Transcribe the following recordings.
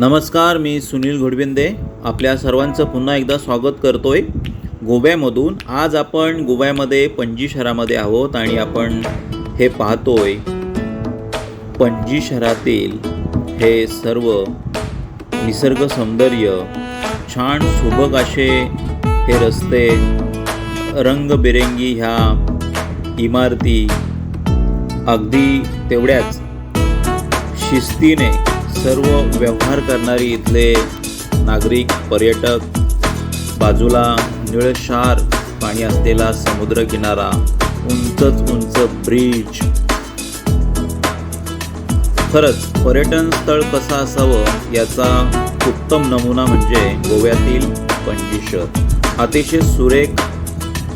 नमस्कार मी सुनील घोडबिंदे. आपल्या सर्वांचं पुन्हा एकदा स्वागत करतोय गोव्यामधून. आज आपण गोव्यामध्ये पणजी शहरामध्ये आहोत आणि आपण हे पाहतोय पणजी शहरातील हे सर्व निसर्ग सौंदर्य छान सुबक असे हे रस्ते रंगबिरंगी ह्या इमारती अगदी तेवढ्याच शिस्तीने सर्व व्यवहार करणारी इथले नागरिक पर्यटक बाजूला निळशार पाणी असलेला समुद्र किनारा उंचच उंच ब्रिज. खरंच पर्यटन स्थळ कसं असावं याचा उत्तम नमुना म्हणजे गोव्यातील पणजी शहर. अतिशय सुरेख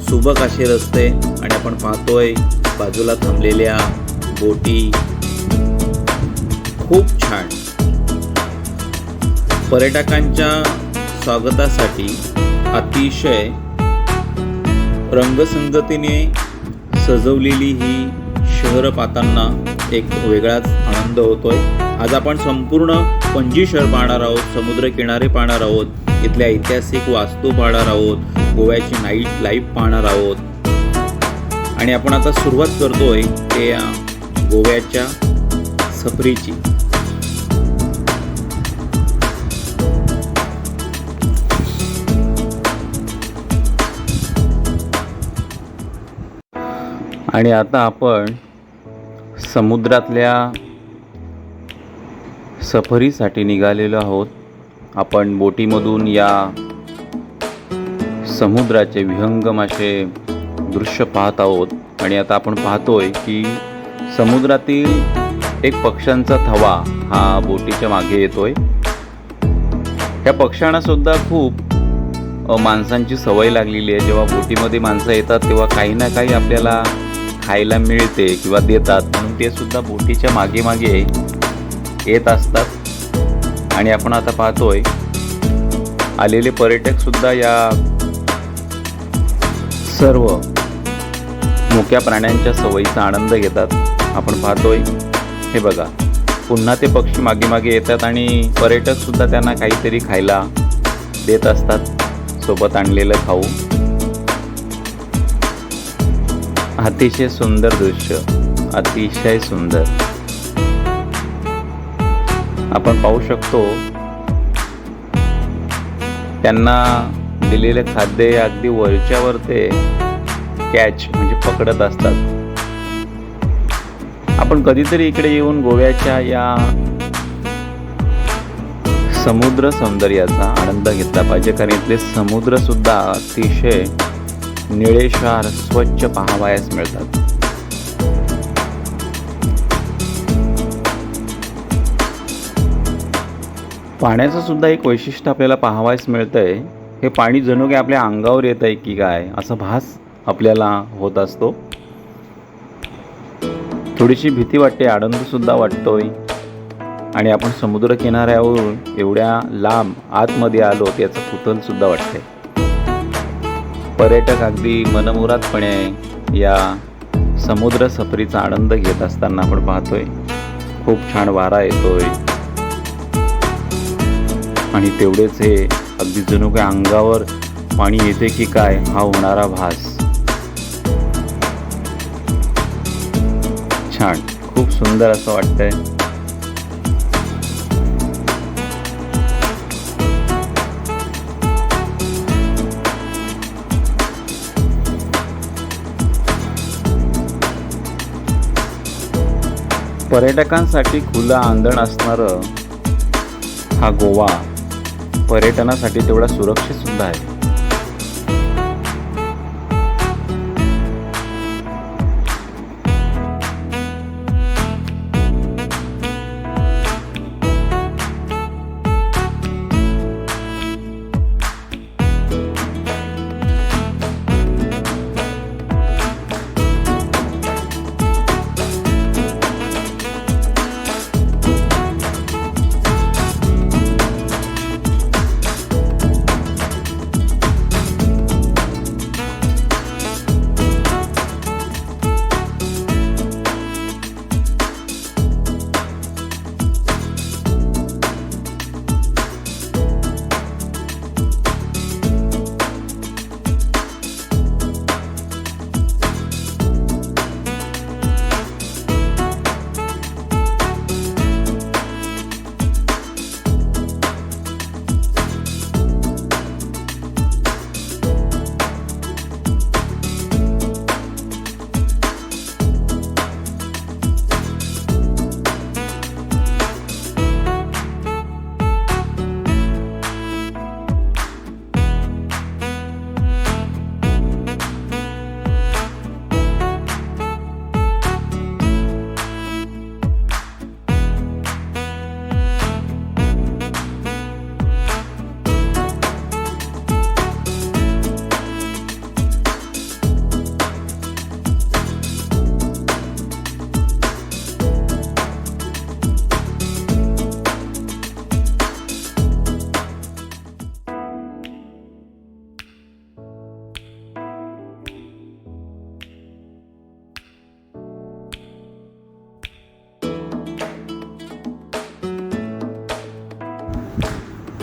सुबक असे रस्ते आणि आपण पाहतोय बाजूला थांबलेल्या बोटी. खूप छान. पर्यटकांच्या स्वागतासाठी अतिशय रंगसंगतीने सजवलेली ही शहरं पाहताना एक वेगळाच आनंद होतोय. आज आपण संपूर्ण पणजी शहर पाहणार आहोत समुद्रकिनारे पाहणार आहोत इथल्या ऐतिहासिक वास्तू पाहणार आहोत गोव्याची नाईट लाईफ पाहणार आहोत. आणि आपण आता सुरुवात करतोय ते गोव्याच्या सफरीची. आणि आता आपण समुद्रातल्या सफरीसाठी निघालेलो आहोत. आपण बोटीमधून या समुद्राचे विहंगम असे दृश्य पाहत आहोत. आणि आता आपण पाहतोय की समुद्रातील एक पक्ष्यांचा थवा हा बोटीच्या मागे येतोय. या पक्ष्यांना सुद्धा खूप माणसांची सवय लागलेली आहे. जेव्हा बोटीमध्ये माणसं येतात तेव्हा काही ना काही आपल्याला खायला मिळते किंवा देतात म्हणून ते सुद्धा बोटीच्या मागे मागे येत असतात. आणि आपण आता पाहतोय आलेले पर्यटक सुद्धा या सर्व मोक्या प्राण्यांच्या सवयीचा आनंद घेतात. आपण पाहतोय हे बघा पुन्हा ते पक्षी मागे मागे येतात आणि पर्यटक सुद्धा त्यांना काहीतरी खायला देत असतात. सोबत आणलेलं खाऊ. अतिशय सुंदर दृश्य. अतिशय सुंदर. आपण पाहू शकतो त्यांना दिलेले खाद्य अगदी वरच्यावर ते कॅच म्हणजे पकडत असतात. आपण कधीतरी इकडे येऊन गोव्याच्या या समुद्र सौंदर्याचा आनंद घेतला पाहिजे. कारण इथले समुद्र सुद्धा अतिशय निळेशार स्वच्छ पाहावयास मिळतात. पाण्याचं सुद्धा एक वैशिष्ट्य आपल्याला पाहावयास मिळतंय. हे पाणी जणू काय आपल्या अंगावर येत आहे की काय असा भास आपल्याला होत असतो. थोडीशी भीती वाटते आनंद सुद्धा वाटतोय. आणि आपण समुद्र किनाऱ्यावरून एवढ्या लांब आतमध्ये आलो याचं कुतूहल सुद्धा वाटतंय. पर्यटक अगदी मनमुरादपणे या समुद्र सफरीचा आनंद घेत असताना आपण पाहतोय. खूप छान वारा येतोय. आणि तेवढेच हे अगदी जणू काय अंगावर पाणी येते की काय हा होणारा भास. छान. खूप सुंदर असं वाटतंय. पर्यटकांसाठी खुलं आंदण असणारं हा गोवा पर्यटनासाठी तेवढा सुरक्षितसुद्धा आहे.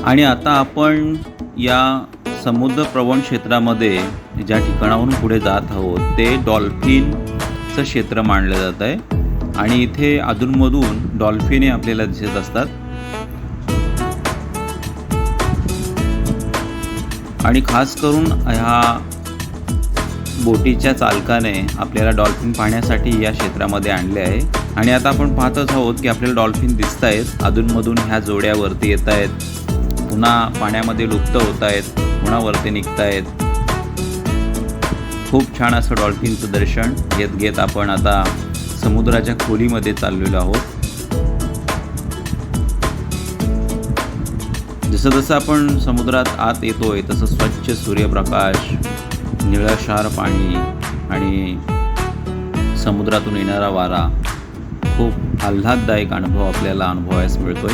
आणि आता आपण या समुद्र प्रवण क्षेत्रामध्ये ज्या ठिकाणाहून पुढे जात आहोत ते डॉल्फिनचं क्षेत्र मानलं जात आहे. आणि इथे अधूनमधून डॉल्फिने आपल्याला दिसत असतात. आणि खास करून ह्या बोटीच्या चालकाने आपल्याला डॉल्फिन पाहण्यासाठी या क्षेत्रामध्ये आणले आहे. आणि आता आपण पाहतच आहोत की आपल्याला डॉल्फिन दिसत आहेत अधूनमधून ह्या जोड्यावरती येत आहेत पुन्हा पाण्यामध्ये लुप्त होत आहेत पुन्हा वरती निघत आहेत. खूप छान असं डॉल्फिनचं दर्शन घेत घेत आपण आता समुद्राच्या खोलीमध्ये चाललेलो आहोत. जसं जसं आपण समुद्रात आत येतोय तसं स्वच्छ सूर्यप्रकाश निळाशार पाणी आणि समुद्रातून येणारा वारा खूप आल्हाददायक अनुभव आपल्याला अनुभवायस मिळतोय.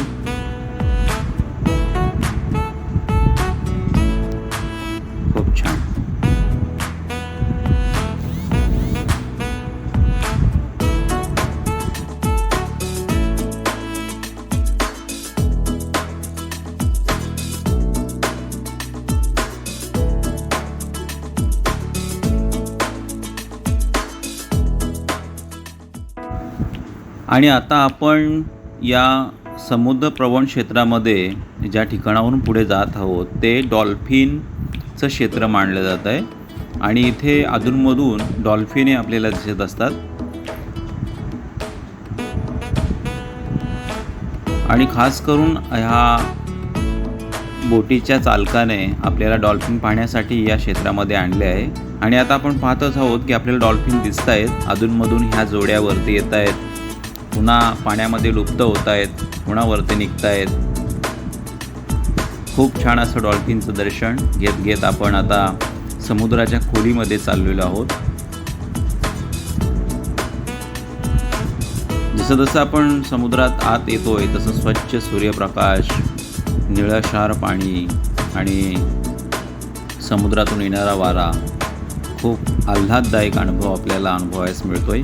आणि आता आपण या समुद्र प्रवण क्षेत्रामध्ये ज्या ठिकाणाहून पुढे जात आहोत ते डॉल्फिनचं क्षेत्र मानलं जात आहे. आणि इथे अधूनमधून डॉल्फिने आपल्याला दिसत असतात. आणि खास करून ह्या बोटीच्या चालकाने आपल्याला डॉल्फिन पाहण्यासाठी या क्षेत्रामध्ये आणले आहे. आणि आता आपण पाहतच आहोत की आपल्याला डॉल्फिन दिसत आहेत अधूनमधून ह्या जोड्यावरती येत आहेत पुन्हा पाण्यामध्ये लुप्त होत आहेत पुन्हा वरती निघत आहेत खूप छान असं डॉल्फिनचं दर्शन घेत घेत आपण आता समुद्राच्या खोलीमध्ये चाललेलो आहोत. जसं जसं आपण समुद्रात आत येतोय तसं स्वच्छ सूर्यप्रकाश निळशार पाणी आणि समुद्रातून येणारा वारा खूप आल्हाददायक अनुभव आपल्याला अनुभवायस मिळतोय.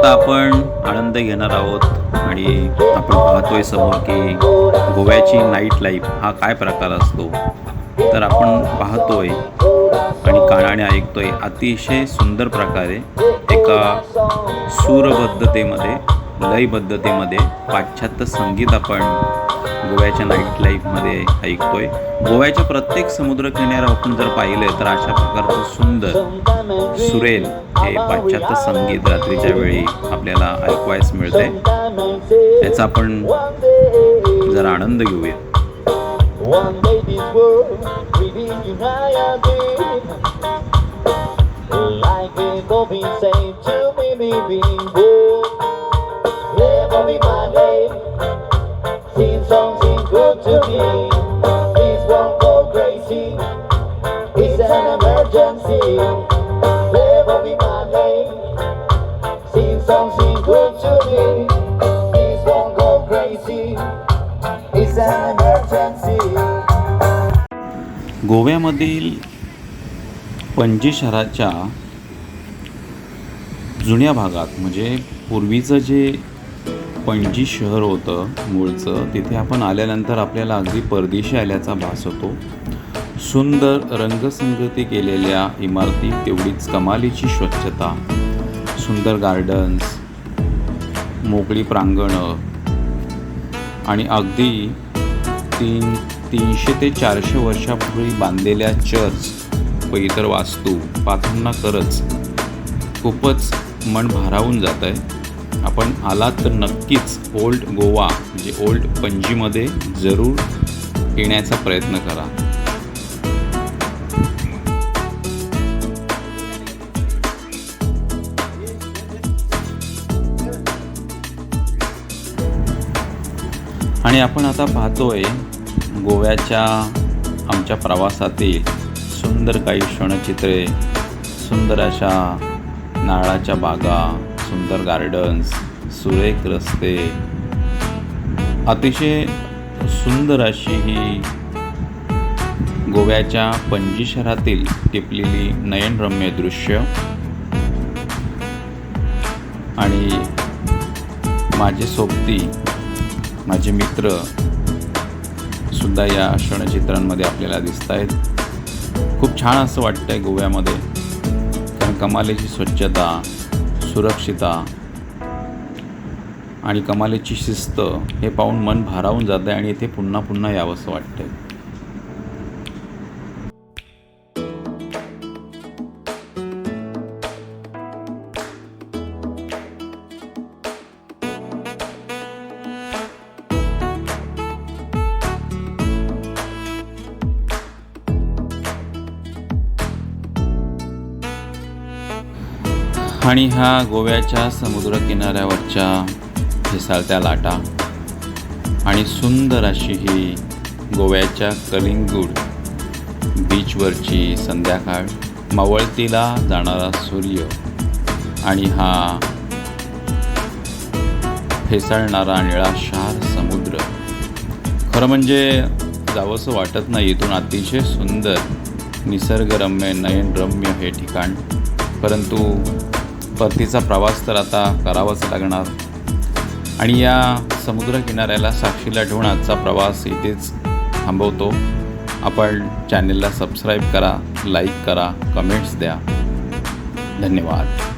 आता आपण आनंद घेणार आहोत आणि आपण पाहतोय समोर की गोव्याची नाईट लाईफ हा काय प्रकार असतो. तर आपण पाहतोय आणि कानाने ऐकतोय अतिशय सुंदर प्रकारे एका सूरबद्धतेमध्ये लयबद्धतेमध्ये पाश्चात्य संगीत आपण गोव्याच्या नाईट लाईफमध्ये ऐकतोय. गोव्याच्या प्रत्येक समुद्रकिनाऱ्यावर आपण जर पाहिलं तर अशा प्रकारचं सुंदर सुरेल हे पाश्चात्य संगीत रात्रीच्या वेळी आपल्याला ऐकवायस मिळते याचा आपण जरा आनंद घेऊया. Like it, this be saying to me, me me, गोव्यामधील Panaji शहराच्या जुन्या भागात म्हणजे पूर्वीचं जे पणजी शहर होतं मूळचं तिथे आपण आल्यानंतर आपल्याला अगदी परदेशी आल्याचा भास होतो. सुंदर रंगसंगती केलेल्या इमारती तेवढीच कमालीची स्वच्छता सुंदर गार्डन्स मोकळी प्रांगणं आणि अगदी तीन तीनशे ते चारशे वर्षापूर्वी बांधलेल्या चर्च व इतर वास्तू पाहताना खरंच खूपच मन भारावून जात आहे आपण आलात तर नक्कीच ओल्ड गोवा म्हणजे ओल्ड पणजीमध्ये जरूर येण्याचा प्रयत्न करा. आणि आपण आता पाहतोय गोव्याच्या आमच्या प्रवासातील सुंदर काही क्षणचित्रे सुंदर अशा नारळाच्या बागा सुंदर गार्डन्स सुरेख रस्ते अतिशय सुंदर अशी ही गोव्याच्या पणजी शहरातील टिपलेली नयनरम्य दृश्य. आणि माझे सोबती माझे मित्र सुद्धा या क्षणचित्रांमध्ये आपल्याला दिसत आहेत खूप छान असं वाटतं आहे गोव्यामध्ये. कारण कमालेची स्वच्छता सुरक्षिता आणि कमालेची शिस्त हे पाहून मन भारावून जातं आहे आणि इथे पुन्हा पुन्हा यावंसं वाटतं आहे आणि हा गोव्याच्या समुद्रकिनाऱ्यावरच्या फिसाळत्या लाटा. आणि सुंदर अशी ही गोव्याच्या कलिंगूड बीचवरची संध्याकाळ. मावळतीला जाणारा सूर्य. आणि हा फेसाळणारा निळाशार समुद्र. खरं म्हणजे जावंसं वाटत नाही इथून अतिशय सुंदर निसर्गरम्य नयनरम्य हे ठिकाण. परंतु परतीचा प्रवास तर आता करावाच लागणार. आणि या समुद्रकिनाऱ्याला साक्षीला ठेवून आजचा प्रवास इथेच थांबवतो. आपण चॅनेलला सबस्क्राईब करा लाईक करा कमेंट्स द्या. धन्यवाद.